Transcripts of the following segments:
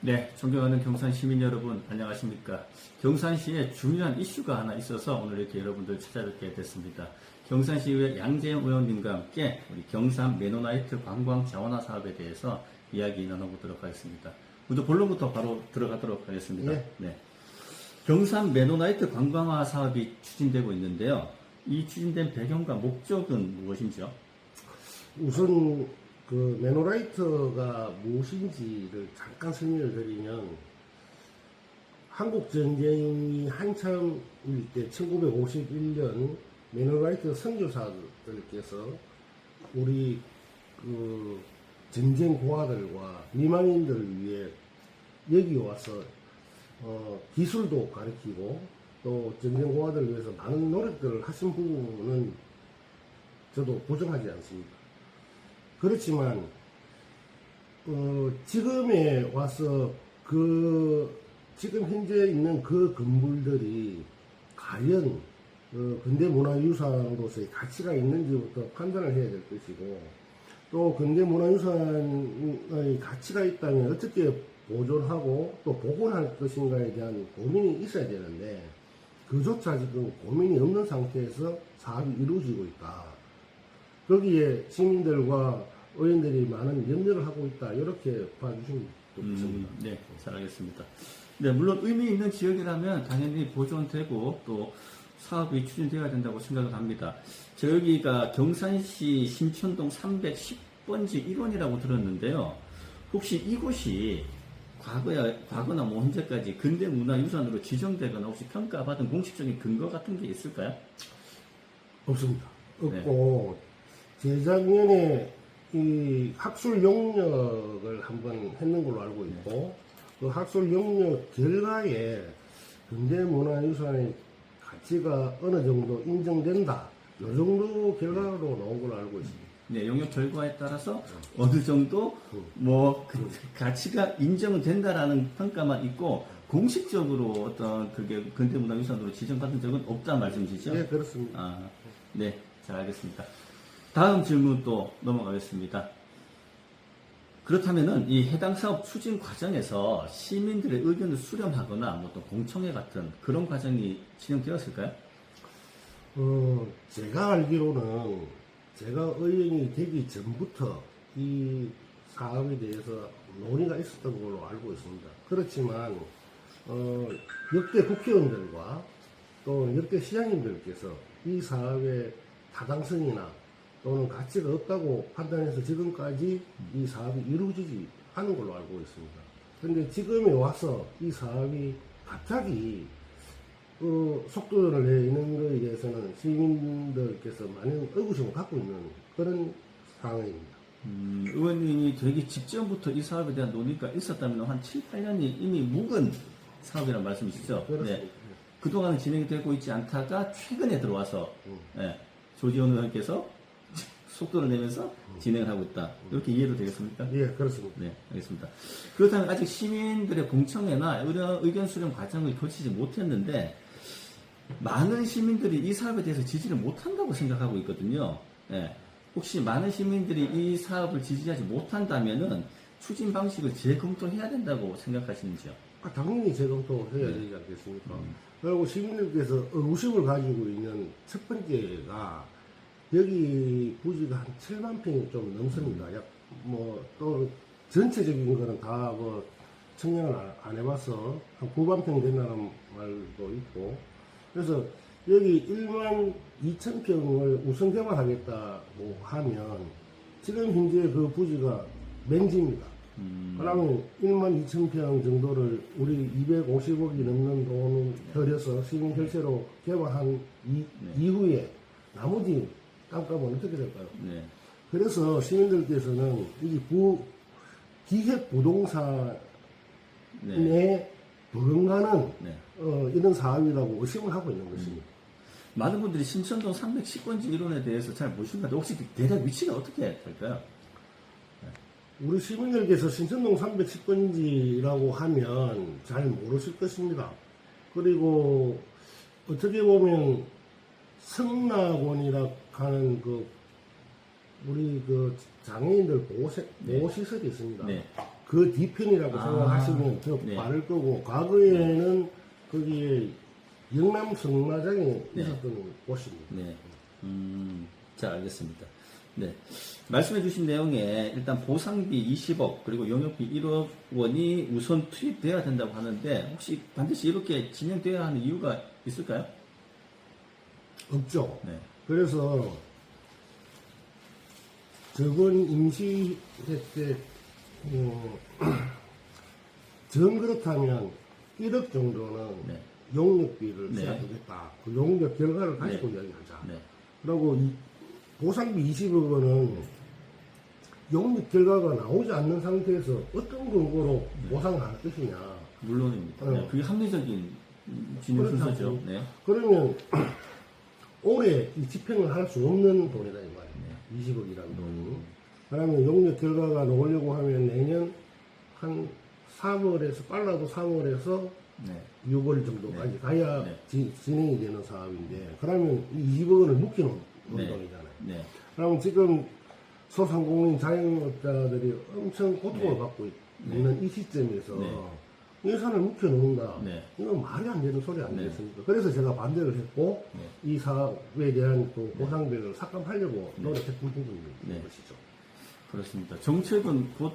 네, 존경하는 경산 시민 여러분, 안녕하십니까. 경산시에 중요한 이슈가 하나 있어서 오늘 이렇게 여러분들 찾아뵙게 됐습니다. 경산시의회 양재영 의원님과 함께 우리 경산 메노나이트 관광 자원화 사업에 대해서 이야기 나눠보도록 하겠습니다. 먼저 본론부터 바로 들어가도록 하겠습니다. 예. 네. 경산 메노나이트 관광화 사업이 추진되고 있는데요. 이 추진된 배경과 목적은 무엇인지요? 우선 그 메노라이트가 무엇인지를 잠깐 설명을 드리면 한국 전쟁이 한참일 때 1951년 메노라이트 선교사들께서 우리 그 전쟁 고아들과 미망인들을 위해 여기 와서 어, 기술도 가르치고 또 전쟁 고아들을 위해서 많은 노력들을 하신 부분은 저도 부정하지 않습니다. 그렇지만 어, 지금에 와서 그 지금 현재 있는 그 건물들이 과연 어, 근대문화유산으로서의 가치가 있는지부터 판단을 해야 될 것이고 또 근대문화유산의 가치가 있다면 어떻게 보존하고 또 복원할 것인가에 대한 고민이 있어야 되는데 그조차 지금 고민이 없는 상태에서 사업이 이루어지고 있다. 거기에 시민들과 의원들이 많은 염려를 하고 있다. 이렇게 봐주시면 좋겠습니다. 음, 네, 잘 알겠습니다. 네, 물론 의미 있는 지역이라면 당연히 보존되고 또 사업이 추진되어야 된다고 생각을 합니다. 저기가 경산시 신천동 310번지 1원이라고 들었는데요. 혹시 이곳이 과거야, 과거나 뭐 현재까지 근대 문화유산으로 지정되거나 혹시 평가받은 공식적인 근거 같은 게 있을까요? 없습니다. 네. 없고 재작년에 이 학술 용역을 한번 했는 걸로 알고 있고 그 학술 용역 결과에 근대문화유산의 가치가 어느 정도 인정된다. 이 정도 결과로 나온 걸로 알고 있습니다. 네, 영역 결과에 따라서 어느 정도 뭐 그, 가치가 인정은 된다라는 평가만 있고 공식적으로 어떤 그게 근대문화유산으로 지정받은 적은 없다는 말씀이시죠? 네, 그렇습니다. 아, 네, 잘 알겠습니다. 다음 질문 또 넘어가겠습니다. 그렇다면은 이 해당 사업 추진 과정에서 시민들의 의견을 수렴하거나 뭐또 공청회 같은 그런 과정이 진행되었을까요? 어, 제가 알기로는 제가 의원이 되기 전부터 이 사업에 대해서 논의가 있었던 걸로 알고 있습니다. 그렇지만 어, 역대 국회의원들과 또 역대 시장님들께서 이 사업의 타당성이나 또는 가치가 없다고 판단해서 지금까지 이 사업이 이루어지지 않은 걸로 알고 있습니다. 그런데 지금에 와서 이 사업이 갑자기 그 속도를 내는 것에 대해서는 시민들께서 많은 의구심을 갖고 있는 그런 상황입니다. 음, 의원님이 되기 직전부터 이 사업에 대한 논의가 있었다면 한 7, 8년이 이미 묵은 사업이라는 말씀이시죠? 그렇습니다. 네. 그동안은 진행이 되고 있지 않다가 최근에 들어와서 음. 예, 조지원 의원께서 속도를 내면서 진행을 하고 있다. 이렇게 이해도 되겠습니까? 예, 그렇습니다. 네, 알겠습니다. 그렇다면 아직 시민들의 공청회나 의견 수렴 과정을 거치지 못했는데 많은 시민들이 이 사업에 대해서 지지를 못한다고 생각하고 있거든요. 예, 혹시 많은 시민들이 이 사업을 지지하지 못한다면은 추진 방식을 재검토해야 된다고 생각하시는지요? 아, 당연히 재검토해야 되지 않겠습니까? 그리고 시민들께서 의구심을 가지고 있는 첫 번째가 여기 부지가 한 7만 평이 좀 넘습니다. 약, 뭐, 또 전체적인 거는 다 뭐, 청량을 안, 안 해봐서 한 9만 평 된다는 말도 있고. 그래서 여기 1만 2천 평을 우선 개발하겠다고 하면 지금 현재 그 부지가 맹지입니다. 음, 그러면 1만 2천 평 정도를 우리 250억이 넘는 돈을 들여서 시민 혈세로 개발한 이, 네. 이후에 나머지 땅값은 어떻게 될까요? 네. 그래서 시민들께서는 이 부, 기획 부동산에 네. 버금가는 네. 어, 이런 사업이라고 의심을 하고 있는 것입니다. 많은 분들이 신천동 310번지 이론에 대해서 잘 모르시는데 혹시 그 대략 위치가 어떻게 될까요? 우리 시민들께서 신천동 310번지라고 하면 잘 모르실 것입니다. 그리고 어떻게 보면 성락원이라 하는 그 우리 그 장애인들 보호, 네. 보호 시설이 있습니다. 네. 그 뒤편이라고 아, 생각하시면 더 네. 빠를 거고 과거에는 거기에 영남 성마장에 네. 있었던 곳입니다. 네. 음, 자, 알겠습니다. 네. 말씀해 주신 내용에 일단 보상비 20억 그리고 용역비 1억 원이 우선 투입돼야 된다고 하는데 혹시 반드시 이렇게 진행돼야 하는 이유가 있을까요? 없죠. 네. 그래서 저번 임시회 때, 어, 전 그렇다면 1억 정도는 네. 용역비를 네. 세워두겠다. 그 용역 결과를 가지고 이야기하자. 네. 그리고 이 보상비 20억 원은 용역 결과가 나오지 않는 상태에서 어떤 근거로 보상을 할 것이냐. 물론입니다. 어. 네. 그게 합리적인 진행. 순서죠. 네. 그러면 올해 이 집행을 할 수 없는 돈이다 이 말이에요. 20억이라는 돈이. 음. 그러면 용역 결과가 나오려고 하면 내년 한 3월에서 빨라도 3월에서 네. 6월 정도까지 가야 네. 지- 진행이 되는 사업인데 그러면 이 20억 원을 묶여놓은 네. 돈이잖아요. 네. 그러면 지금 소상공인 자영업자들이 엄청 고통을 네. 받고 있는 이 시점에서 네. 예산을 묵혀놓는다. 네. 이건 말이 안 되는 소리 네. 아니겠습니까? 그래서 제가 반대를 했고 네. 이 사업에 대한 또 보상비를 삭감하려고 네. 노력했던 부분인 네. 것이죠. 그렇습니다. 정책은 곧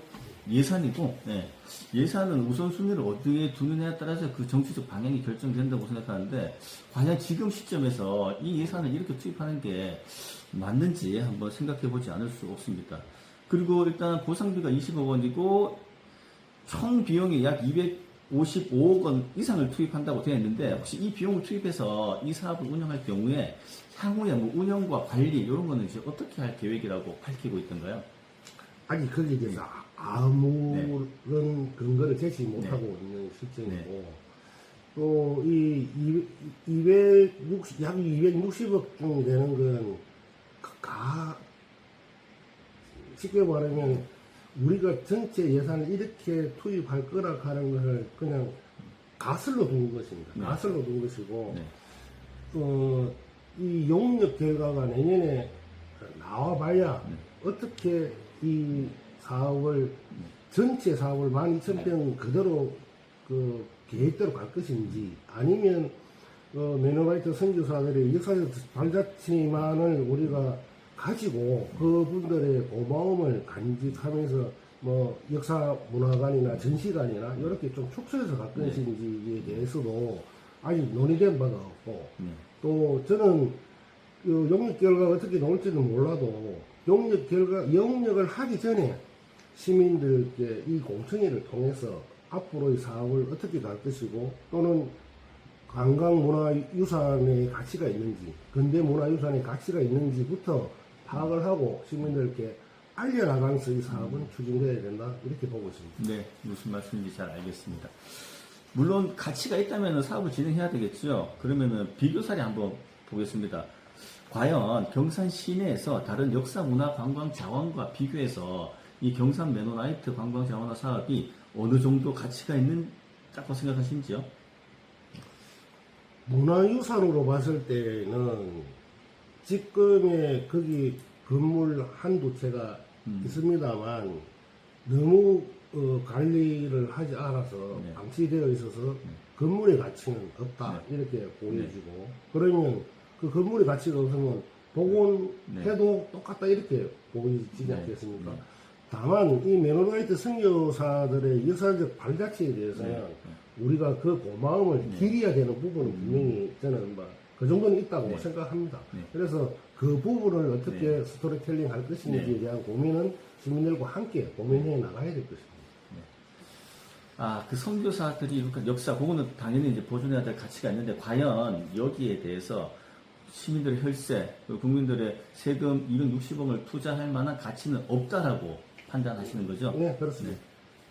예산이고 네. 예산은 우선순위를 어디에 두느냐에 따라서 그 정치적 방향이 결정된다고 생각하는데 과연 지금 시점에서 이 예산을 이렇게 투입하는 게 맞는지 한번 생각해 보지 않을 수 없습니다. 그리고 일단 보상비가 20억 원이고 총 비용이 약 255억 원 이상을 투입한다고 되어 있는데 혹시 이 비용을 투입해서 이 사업을 운영할 경우에 향후에 뭐 운영과 관리 이런 거는 이제 어떻게 할 계획이라고 밝히고 있던가요? 아직 거기에 대해서 아무런 근거를 제시 못하고 있는 시점이고 또 이 260, 약 260억 정도 되는 건 가, 쉽게 말하면 우리가 전체 예산을 이렇게 투입할 거라 하는 것을 그냥 가슬로 둔 것입니다. 네. 가슬로 둔 것이고 네. 어, 이 용역 결과가 내년에 나와봐야 네. 어떻게 이 사업을 전체 사업을 12,000평 그대로 그 계획대로 갈 것인지 아니면 어, 메노바이트 선교사들의 역사적 발자취만을 우리가 가지고 그분들의 고마움을 간직하면서 뭐 역사 문화관이나 전시관이나 이렇게 좀 축소해서 갈 네. 것인지에 대해서도 아직 논의된 바가 없고 네. 또 저는 그 용역 결과가 어떻게 나올지는 몰라도 용역 결과 영역을 하기 전에 시민들께 이 공청회를 통해서 앞으로의 사업을 어떻게 갈 것이고 또는 관광문화유산의 가치가 있는지 근대문화유산의 가치가 있는지부터 파악을 하고 시민들께 알려나가면서 이 사업은 추진돼야 된다 이렇게 보고 있습니다. 네, 무슨 말씀인지 잘 알겠습니다. 물론 가치가 있다면 사업을 진행해야 되겠죠. 그러면은 비교 사례 한번 보겠습니다. 과연 경산 시내에서 다른 역사 문화 관광 자원과 비교해서 이 경산 메노나이트 관광 자원화 사업이 어느 정도 가치가 있는다고 생각하시는지요? 문화유산으로 봤을 때는 지금의 거기 건물 한두 채가 음. 있습니다만 너무 어, 관리를 하지 않아서 네. 방치되어 있어서 건물의 가치는 없다 네. 이렇게 보여지고 그러면 그 건물의 가치가 없으면 복원해도 똑같다 이렇게 보이지 네. 않겠습니까? 네. 다만 이 메노라이트 선교사들의 역사적 발자취에 대해서는 네. 우리가 그 고마움을 네. 기려야 되는 부분은 분명히 저는 뭐 그 정도는 있다고 네. 생각합니다. 네. 그래서 그 부분을 어떻게 스토리텔링 할 것인지에 네. 대한 고민은 시민들과 함께 고민해 나가야 될 것입니다. 아, 그 선교사들이 역사, 그거는 당연히 이제 보존해야 될 가치가 있는데, 과연 여기에 대해서 시민들의 혈세, 국민들의 세금 260억을 투자할 만한 가치는 없다라고 판단하시는 거죠? 네, 그렇습니다.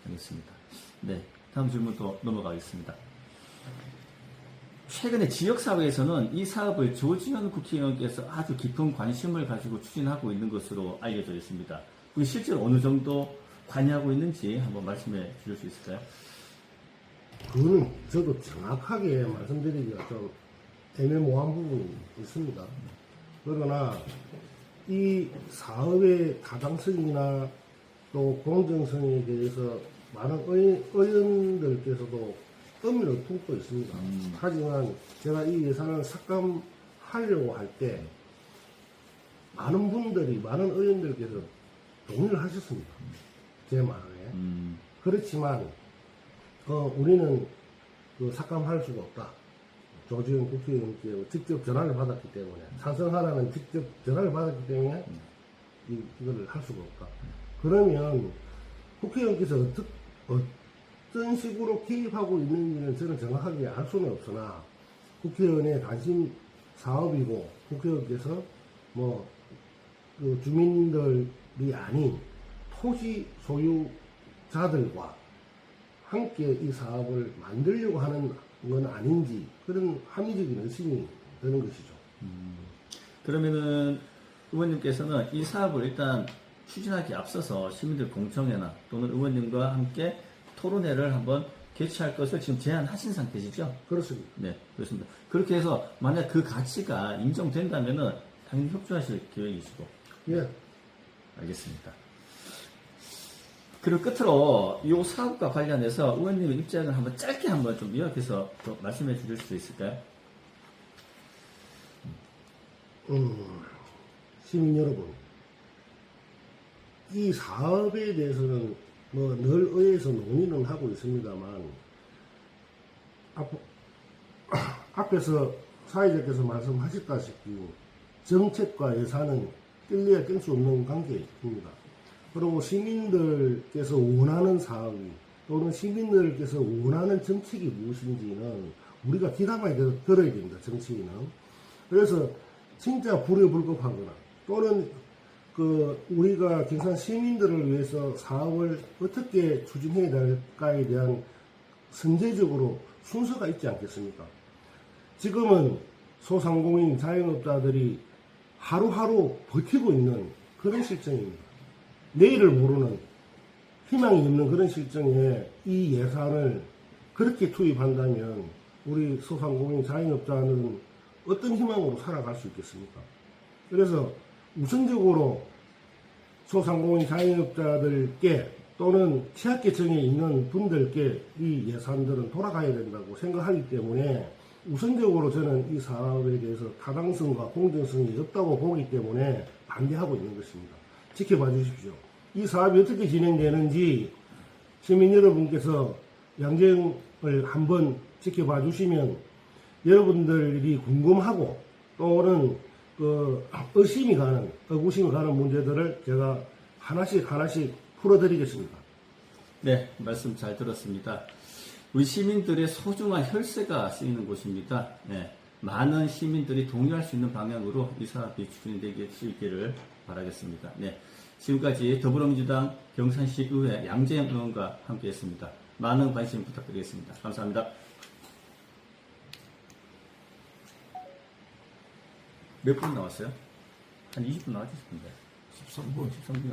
알겠습니다. 네, 다음 질문 또 넘어가겠습니다. 최근에 지역사회에서는 이 사업을 조지현 국회의원께서 아주 깊은 관심을 가지고 추진하고 있는 것으로 알려져 있습니다. 그리고 실제로 어느 정도 관여하고 있는지 한번 말씀해 주실 수 있을까요? 그거는 저도 정확하게 말씀드리기가 좀 애매모호한 부분이 있습니다. 그러나 이 사업의 타당성이나 또 공정성에 대해서 많은 의, 의원들께서도 의미를 품고 있습니다. 음. 하지만 제가 이 예산을 삭감하려고 할 때 많은 분들이 많은 의원들께서 동의를 하셨습니다. 제 말에. 음, 그렇지만 어, 우리는 그 삭감할 수가 없다. 조지현 국회의원께 직접 전화를 받았기 때문에 찬성하라는 직접 전화를 받았기 때문에 이, 이거를 할 수가 없다. 그러면 국회의원께서 어떠, 어떤 식으로 개입하고 있는지는 저는 정확하게 알 수는 없으나 국회의원의 관심 사업이고 국회의원께서 뭐 그 주민들이 아닌 토지 소유자들과 함께 이 사업을 만들려고 하는 건 아닌지 그런 합리적인 의심이 드는 것이죠. 그러면은 의원님께서는 이 사업을 일단 추진하기 앞서서 시민들 공청회나 또는 의원님과 함께 토론회를 한번 개최할 것을 지금 제안하신 상태시죠? 그렇습니다. 네, 그렇습니다. 그렇게 해서 만약 그 가치가 인정된다면은 당연히 협조하실 계획이시고. 예, 알겠습니다. 그리고 끝으로 이 사업과 관련해서 의원님의 입장을 한번 짧게 한번 좀 요약해서 좀 말씀해 주실 수 있을까요? 음, 시민 여러분, 이 사업에 대해서는 뭐 늘 의회에서 논의는 하고 있습니다만 앞, 앞에서 사회자께서 말씀하셨다시피 정책과 예산은 뗄래야 뗄 수 없는 관계입니다. 그리고 시민들께서 원하는 사업이 또는 시민들께서 원하는 정책이 무엇인지는 우리가 귀담아 들어야 됩니다. 정치인은. 그래서 진짜 불효불급하거나 또는 그 우리가 경산 시민들을 위해서 사업을 어떻게 추진해야 될까에 대한 선제적으로 순서가 있지 않겠습니까? 지금은 소상공인 자영업자들이 하루하루 버티고 있는 그런 실정입니다. 내일을 모르는 희망이 없는 그런 실정에 이 예산을 그렇게 투입한다면 우리 소상공인 자영업자는 어떤 희망으로 살아갈 수 있겠습니까? 그래서 우선적으로 소상공인 자영업자들께 또는 취약계층에 있는 분들께 이 예산들은 돌아가야 된다고 생각하기 때문에 우선적으로 저는 이 사업에 대해서 타당성과 공정성이 없다고 보기 때문에 반대하고 있는 것입니다. 지켜봐 주십시오. 이 사업이 어떻게 진행되는지 시민 여러분께서 양정을 한번 지켜봐 주시면 여러분들이 궁금하고 또는 그 의심이 가는 의구심이 가는 문제들을 제가 하나씩 하나씩 풀어드리겠습니다. 네, 말씀 잘 들었습니다. 우리 시민들의 소중한 혈세가 쓰이는 곳입니다. 네, 많은 시민들이 동의할 수 있는 방향으로 이 사업이 추진되기 수 있기를 바라겠습니다. 네, 지금까지 더불어민주당 경산시 의회 양재영 의원과 함께했습니다. 많은 관심 부탁드리겠습니다. 감사합니다. 몇 분 나왔어요? 한 20분 나왔을 텐데. 13분. 13분.